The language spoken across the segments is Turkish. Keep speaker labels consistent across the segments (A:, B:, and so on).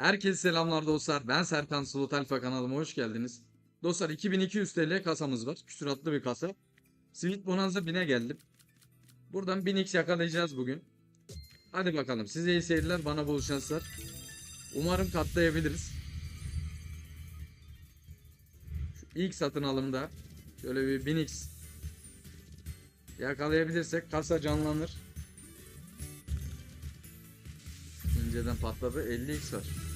A: Herkese selamlar dostlar. Ben Serkan Slot Alfa kanalıma hoş geldiniz. Dostlar 2200 TL kasamız var. Küsuratlı bir kasa. Sweet Bonanza 1000'e geldim. Buradan 1000x yakalayacağız bugün. Hadi bakalım. Size iyi seyirler. Bana bol şanslar. Umarım katlayabiliriz. Şu ilk satın alımda şöyle bir 1000x yakalayabilirsek kasa canlanır. İnceden patladı. 50x var.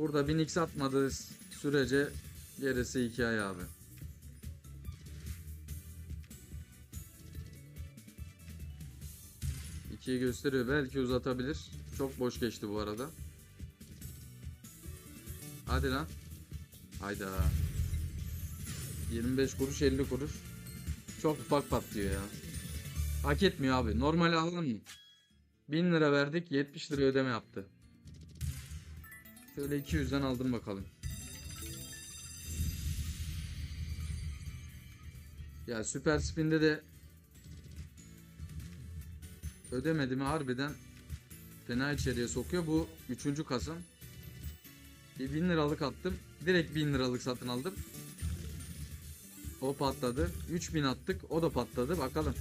A: Burada 1000x atmadığı sürece gerisi hikaye abi. İkiyi gösteriyor. Belki uzatabilir. Çok boş geçti bu arada. Hadi lan. Hayda. 25 kuruş 50 kuruş. Çok ufak patlıyor ya. Hak etmiyor abi. Normal alalım mı? 1000 lira verdik 70 lira ödeme yaptı. Şöyle 200'den aldım bakalım. Ya Süper Spin'de de ödemedi mi harbiden fena içeriye sokuyor. Bu üçüncü kasam. Bir 1000 liralık attım. Direkt 1000 liralık satın aldım. O patladı. 3000 attık. O da patladı. Bakalım.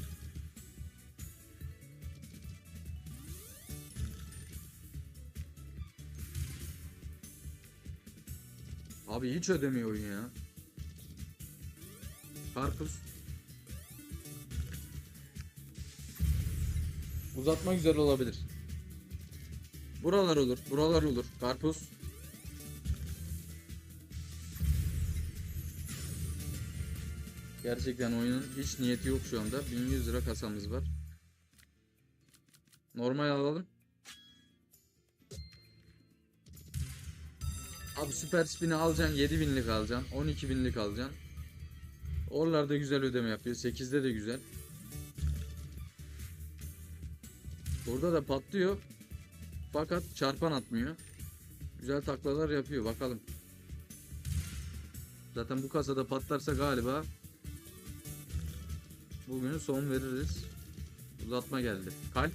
A: Abi hiç ödemiyor oyun ya. Karpuz. Uzatma güzel olabilir. Buralar olur, buralar olur. Karpuz. Gerçekten oyunun hiç niyeti yok şu anda. 1100 lira kasamız var. Normal alalım. Abi süper spin'i alacaksın 7000'lik alacaksın 12000'lik alacaksın. Oralarda güzel ödeme yapıyor. 8'de de güzel. Burada da patlıyor. Fakat çarpan atmıyor. Güzel taklalar yapıyor. Bakalım. Zaten bu kasada patlarsa galiba bugünü son veririz. Uzatma geldi. Kalp.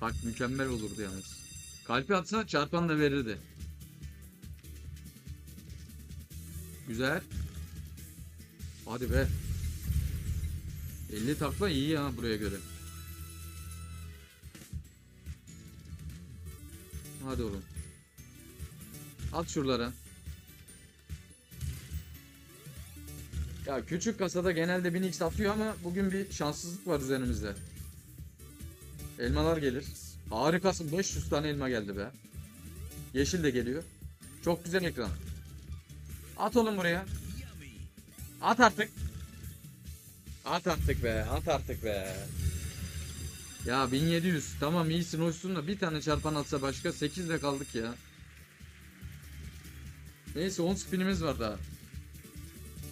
A: Kalp mükemmel olurdu yalnız. Kalpi atsa çarpan da verirdi. Güzel. Hadi be. 50 takla iyi ha buraya göre. Hadi oğlum. At şuralara. Ya küçük kasada genelde 1000x atıyor ama bugün bir şanssızlık var üzerimizde. Elmalar gelir. Harikasın 500 tane elma geldi be. Yeşil de geliyor. Çok güzel ekran. At oğlum buraya. At artık. At artık be. At artık be. Ya 1700. Tamam iyisin hoşsun da bir tane çarpan atsa başka 8 de kaldık ya. Neyse 10 spinimiz var daha.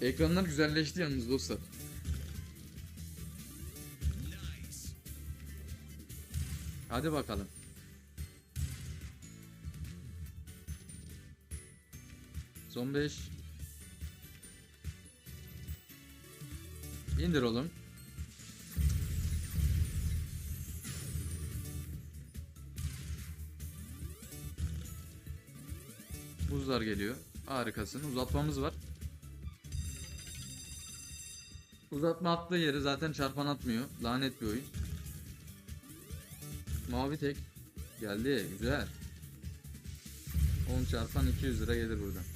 A: Ekranlar güzelleşti yalnız dostlar. Hadi bakalım. Son 5. İndir oğlum. Buzlar geliyor. Harikasın. Uzatmamız var. Uzatma attığı yeri zaten çarpan atmıyor. Lanet bir oyun. Mavi tek. Geldi. Güzel. 10 çarpan 200 lira gelir buradan.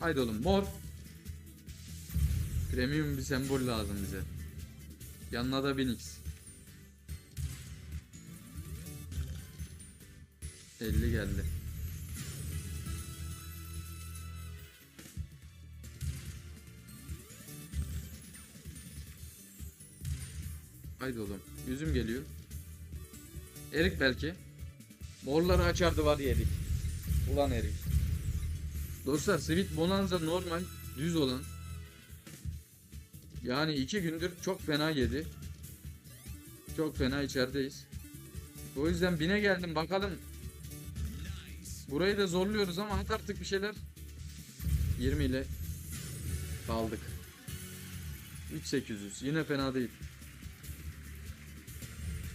A: Haydi oğlum mor. Premium bir sembol lazım bize. Yanına da 1000x. 50 geldi. Haydi oğlum. Yüzüm geliyor. Erik belki. Morları açardı var yedik. Ulan Erik. Dostlar Sweet Bonanza normal düz olan. Yani iki gündür çok fena yedi. Çok fena içerideyiz. O yüzden bine geldim bakalım. Burayı da zorluyoruz ama at artık bir şeyler. 20 ile kaldık. 3800 yine fena değil.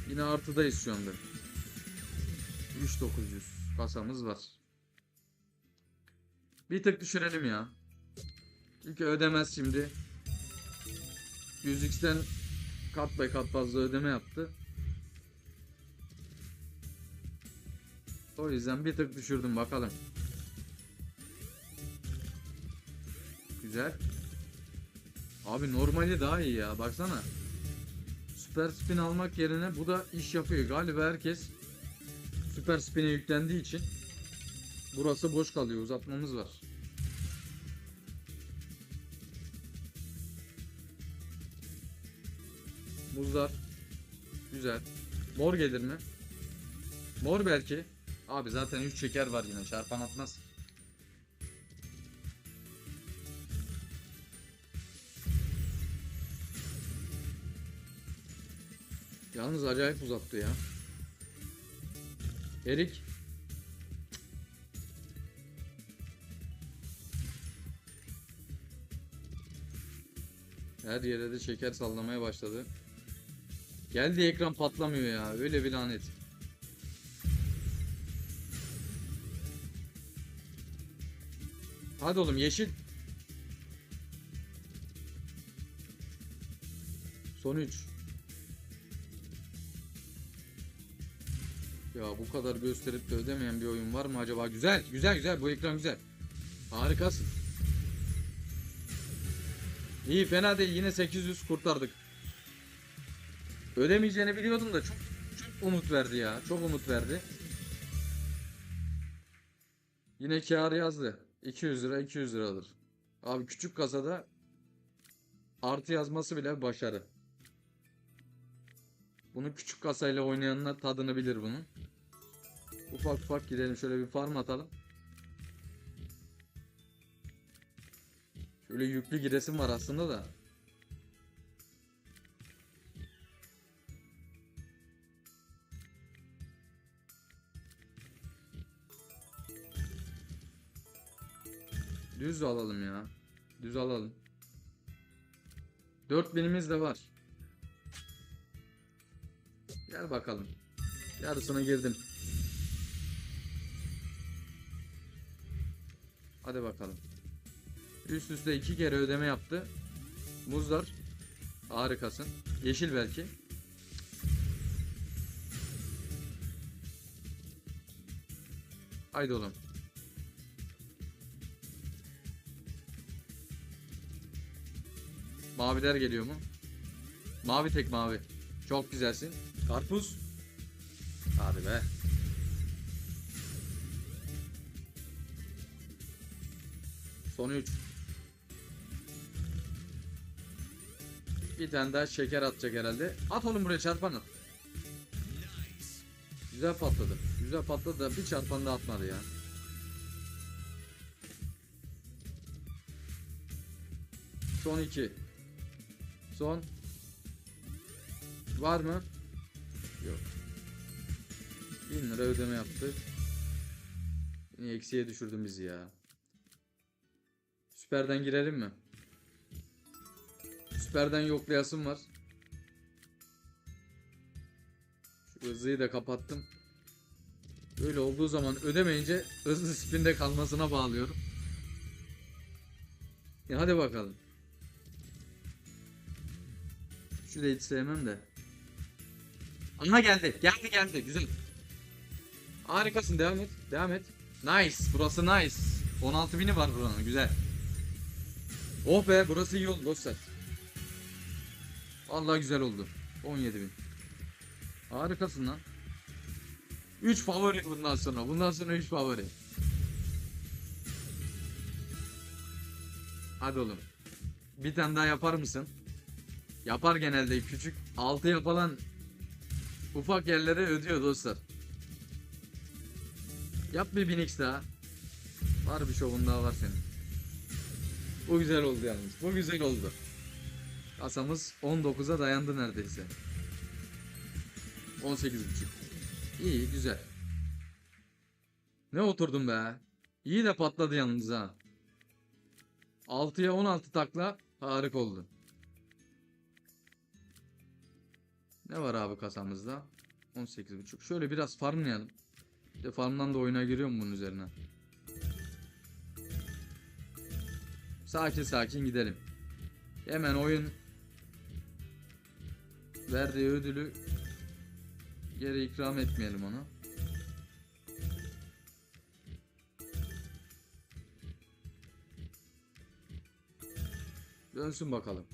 A: Yine artıdayız şu anda. 3900 kasamız var. Bir tık düşürelim ya. Çünkü ödemez şimdi. 100x'ten kat by kat fazla ödeme yaptı. O yüzden bir tık düşürdüm bakalım. Güzel. Abi normali daha iyi ya baksana. Süper spin almak yerine bu da iş yapıyor. Galiba herkes süper spin'e yüklendiği için burası boş kalıyor. Uzatmamız var. Muzlar. Güzel. Mor gelir mi? Mor belki. Abi zaten 3 şeker var yine. Çarpan atmaz. Yalnız acayip uzattı ya. Erik. Her yere de şeker sallamaya başladı. Geldi ekran patlamıyor ya. Öyle bir lanet. Hadi oğlum yeşil. Son 3. Ya bu kadar gösterip de ödemeyen bir oyun var mı acaba? Güzel, güzel, güzel. Bu ekran güzel. Harikasın. İyi, fena değil. Yine 800 kurtardık. Ödemeyeceğini biliyordum da çok çok umut verdi ya. Çok umut verdi. Yine kar yazdı. 200 lira 200 liradır. Abi küçük kasada artı yazması bile başarı. Bunu küçük kasayla oynayanlar tadını bilir bunun. Ufak ufak gidelim şöyle bir farm atalım. Şöyle yüklü giresim var aslında da. Düz alalım ya. Düz alalım. 4000'imiz de var. Gel bakalım. Yarısına girdim. Hadi bakalım. Üst üste iki kere ödeme yaptı. Muzlar. Harikasın. Yeşil belki. Haydi oğlum. Maviler geliyor mu? Mavi tek mavi. Çok güzelsin. Karpuz. Hadi be. Son 3. Bir tane daha şeker atacak herhalde. At oğlum buraya çarpanı. Güzel patladı. Güzel patladı da bir çarpan da atmadı ya. Son 2. Son. Var mı? Yok. 1000 lira ödeme yaptı. Yine eksiye düşürdün bizi ya. Süperden girelim mi? Süperden yoklayasım var. Şu hızlıyı da kapattım. Böyle olduğu zaman ödemeyince hızlı spinde kalmasına bağlıyorum. Ya hadi bakalım. Şu da hiç sevmem de. Ana geldi. Geldi geldi. Güzel. Harikasın. Devam et. Devam et. Nice. Burası nice. 16 bini var buranın. Güzel. Oh be burası iyi oldu dostlar. Vallahi güzel oldu. 17 bin. Harikasın lan. 3 favori bundan sonra. Bundan sonra 3 favori. Hadi oğlum. Bir tane daha yapar mısın? Yapar genelde küçük. 6 yapılan ufak yerlere ödüyor dostlar. Yap bir 1000x daha. Var bir şovun daha var senin. Bu güzel oldu yalnız. Bu güzel oldu. Kasamız 19'a dayandı neredeyse. 18.5. İyi güzel. Ne oturdum be. İyi de patladı yalnız ha. 6'ya 16 takla harika oldu. Ne var abi kasamızda? 18.5. Şöyle biraz farmlayalım. De farmdan da oyuna giriyorum bunun üzerine. Sakin sakin gidelim. Hemen oyun verdiği ödülü geri ikram etmeyelim ona. Dönsün bakalım.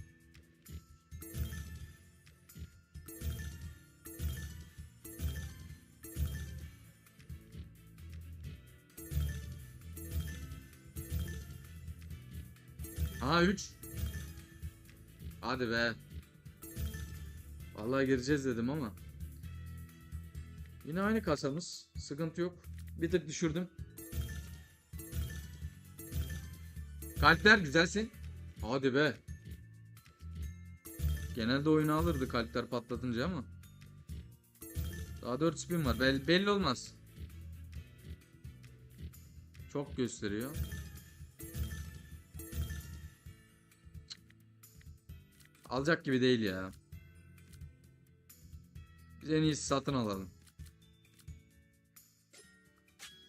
A: Ha 3. Hadi be. Vallahi gireceğiz dedim ama. Yine aynı kasamız. Sıkıntı yok. Bir tık düşürdüm. Kalpler güzelsin. Hadi be. Genelde oyunu alırdı kalpler patlatınca ama. Daha 4 spin var. Bel- belli olmaz. Çok gösteriyor. Alacak gibi değil ya. Biz en iyisi satın alalım.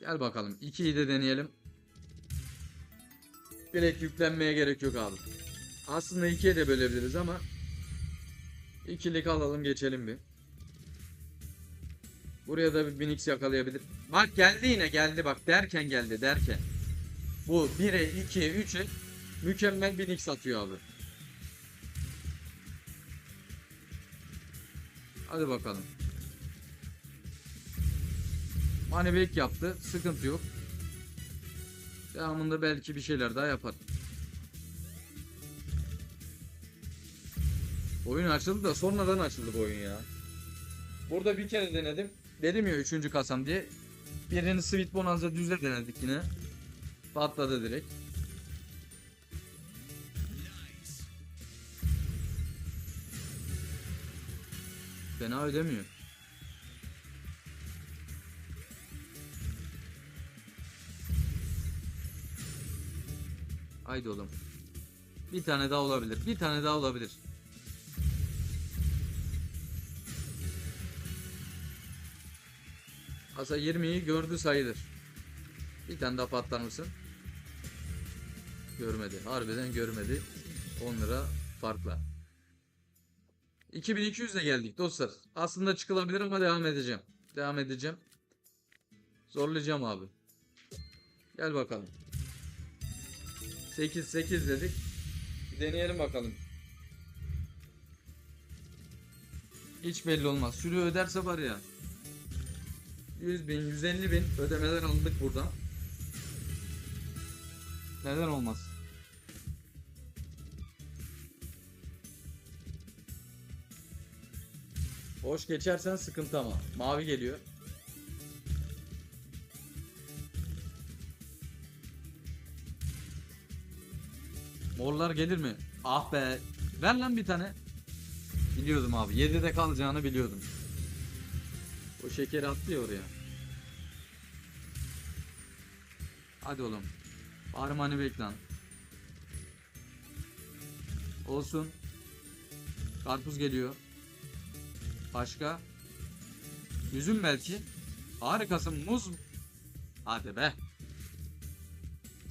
A: Gel bakalım. 2'yi de deneyelim. Direkt yüklenmeye gerek yok abi. Aslında ikiye de bölebiliriz ama ikilik alalım geçelim bir. Buraya da bir Binix yakalayabilir. Bak geldi yine geldi bak derken geldi derken. Bu 1'e 2'ye 3'e mükemmel Binix atıyor abi. Hadi bakalım. Moneyback yaptı. Sıkıntı yok. Devamında belki bir şeyler daha yapar. Oyun açıldı da sonradan açıldı bu oyun ya. Burada bir kere denedim. Dedim ya 3. kasam diye. Birini Sweet Bonanza düzle denedik yine. Patladı direkt. Fena ödemiyor. Haydi oğlum. Bir tane daha olabilir. Bir tane daha olabilir. Asa 20'yi gördü sayılır. Bir tane daha patlar mısın? Görmedi. Harbiden görmedi. 10 lira farkla. 2200 de geldik dostlar. Aslında çıkılabilir ama devam edeceğim. Devam edeceğim. Zorlayacağım abi. Gel bakalım. 8 8 dedik. Deneyelim bakalım. Hiç belli olmaz. Sürü öderse var ya. 100 bin, 150 bin ödemeler aldık buradan. Neden olmaz? Boş geçersen sıkıntı ama. Mavi geliyor. Morlar gelir mi? Ah be. Ver lan bir tane. Biliyordum abi. 7'de kalacağını biliyordum. O şekeri attı ya oraya. Hadi oğlum. Armani beklan. Olsun. Karpuz geliyor. Başka? Üzüm belki. Harikasın muz. Hadi be.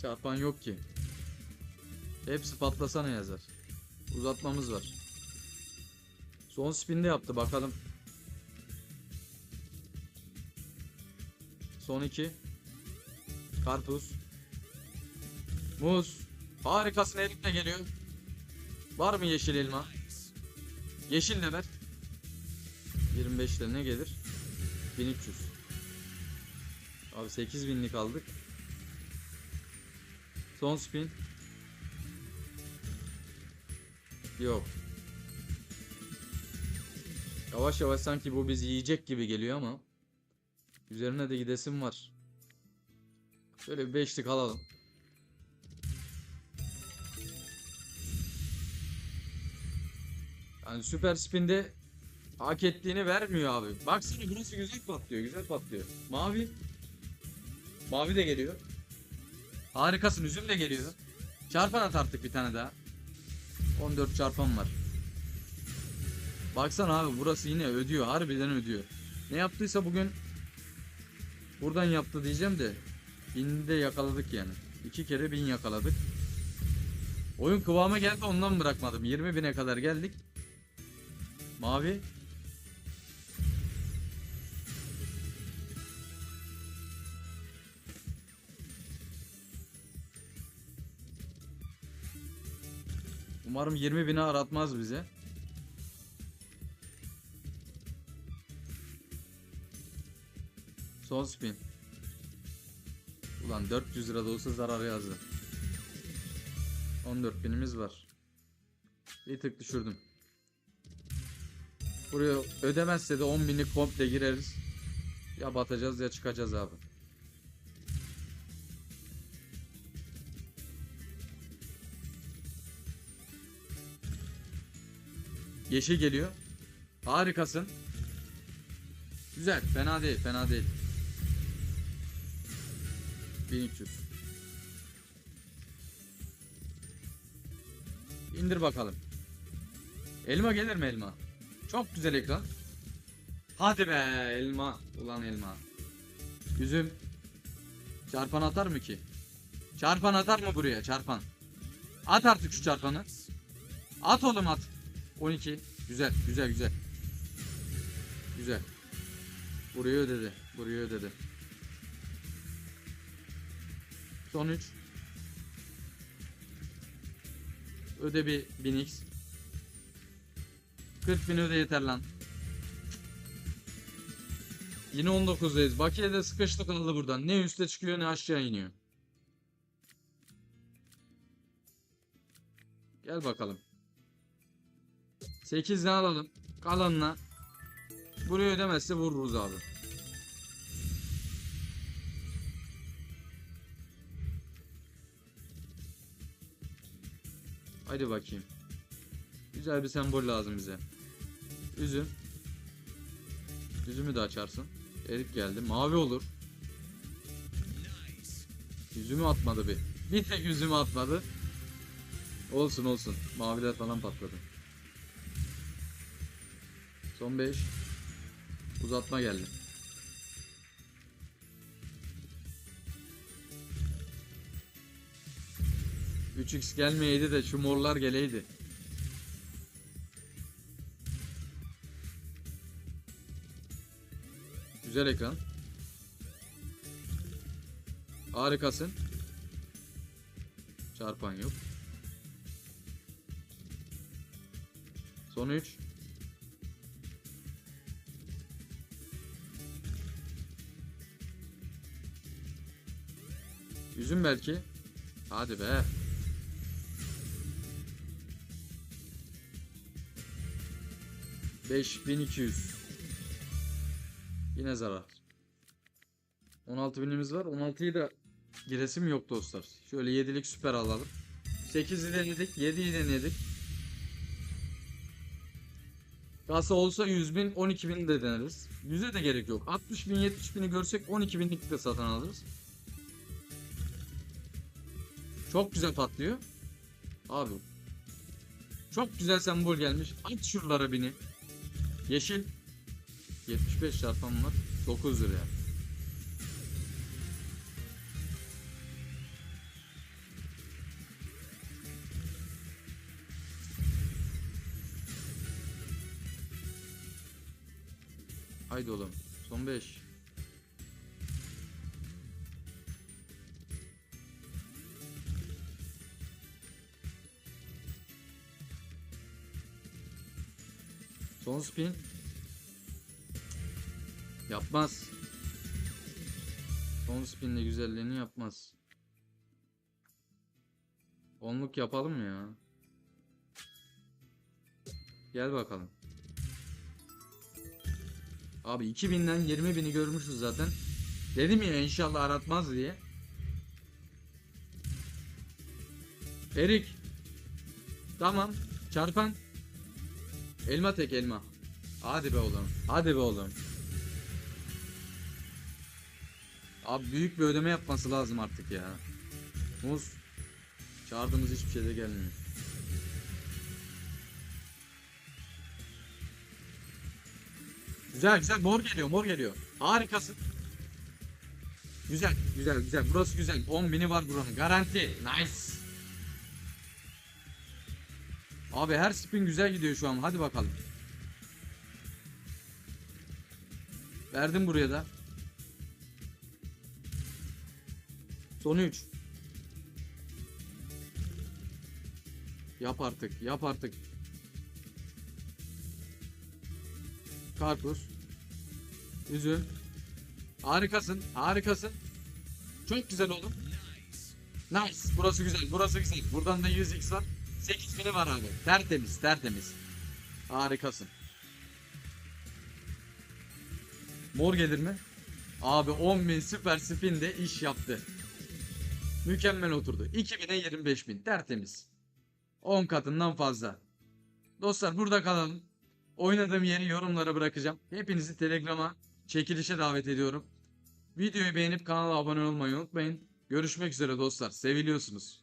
A: Çarpan yok ki. Hepsi patlasana yazar. Uzatmamız var. Son spinde yaptı bakalım. Son iki. Karpuz. Muz. Harikasın elimle geliyor. Var mı yeşil elma? Yeşil ne ver? 25 ne gelir? 1300. Abi 8000'lik aldık. Son spin. Yok. Yavaş yavaş sanki bu bizi yiyecek gibi geliyor ama üzerine de gidesim var. Şöyle bir beşlik alalım. Yani süper spinde hak ettiğini vermiyor abi. Baksana burası güzel patlıyor, güzel patlıyor. Mavi. Mavi de geliyor. Harikasın, üzüm de geliyor. Çarpan at artık bir tane daha. 14 çarpan var. Baksana abi burası yine ödüyor. Harbiden ödüyor. Ne yaptıysa bugün buradan yaptı diyeceğim de binde yakaladık yani. İki kere bin yakaladık. Oyun kıvama geldi ondan bırakmadım. 20 bine kadar geldik. Mavi. Umarım 20 bine aratmaz bize. Son spin. Ulan 400 lira da olsa zarar yazdı. 14 binimiz var. Bir tık düşürdüm. Buraya ödemezse de 10 binlik komple gireriz. Ya batacağız ya çıkacağız abi. Yeşil geliyor. Harikasın. Güzel. Fena değil. Fena değil. 1300. İndir bakalım. Elma gelir mi elma? Çok güzel ekran. Hadi be elma. Ulan elma. Üzüm. Çarpan atar mı ki? Çarpan atar mı buraya? Çarpan. At artık şu çarpanı. At oğlum at. 12. Güzel, güzel, güzel. Güzel. Burayı ödedi. Burayı ödedi. Son 3. Öde bir 1000x. 40 bin öde yeter lan. Yine 19'dayız. Bakiye'de sıkıştı kaldı buradan. Ne üste çıkıyor ne aşağı iniyor. Gel bakalım. 8 ne alalım? Kalanına. Burayı ödemezse vururuz abi. Hadi bakayım. Güzel bir sembol lazım bize. Üzüm. Üzümü de açarsın. Erik geldi. Mavi olur. Yüzümü atmadı bir. Bir tek yüzümü atmadı. Olsun olsun. Maviler falan patladı. Son 5. Uzatma geldi. Üç x gelmeyeydi de şu morlar geleydi. Güzel ekran. Harikasın. Çarpan yok. Son 3. Üzüm belki. Hadi be. Beş bin iki yüz. Yine zarar. 16 binimiz var. 16'yı da giresim yok dostlar. Şöyle 7'lik süper alalım. 8'i denedik. 7'yi denedik. Kasa olsa 100 bin 12 bin de deneriz. 100'e de gerek yok. 60 bin 70 bini görsek 12 binlik de satın alırız. Çok güzel patlıyor. Abi. Çok güzel sembol gelmiş. Aç şuralara bini. Yeşil. 75 çarpan var. 9 lira. Haydi oğlum. Son 5. Son spin. Yapmaz. Son spinle güzelliğini yapmaz. Onluk yapalım ya? Gel bakalım. Abi 2000'den 20 bini görmüşüz zaten. Dedim ya inşallah aratmaz diye. Erik. Tamam. Çarpan. Elma tek elma. Hadi be oğlum. Hadi be oğlum. Abi büyük bir ödeme yapması lazım artık ya. Muz. Çağırdığımız hiçbir şey de gelmiyor. Güzel güzel mor geliyor mor geliyor. Harikasın. Güzel güzel güzel. Burası güzel. 10 bini var buranın. Garanti. Nice. Abi her spin güzel gidiyor şu an. Hadi bakalım. Verdim buraya da. Son 3. Yap artık. Yap artık. Karpuz. Üzüm. Harikasın. Harikasın. Çok güzel oğlum. Nice. Burası güzel. Burası güzel. Buradan da 100x var. 8 bini var abi. Tertemiz. Tertemiz. Harikasın. Mor gelir mi? Abi 10.000 süper spin de iş yaptı. Mükemmel oturdu. 2000'e 25.000 tertemiz. 10 katından fazla. Dostlar burada kalalım. Oynadığım yeri yorumlara bırakacağım. Hepinizi Telegram'a çekilişe davet ediyorum. Videoyu beğenip kanala abone olmayı unutmayın. Görüşmek üzere dostlar. Seviliyorsunuz.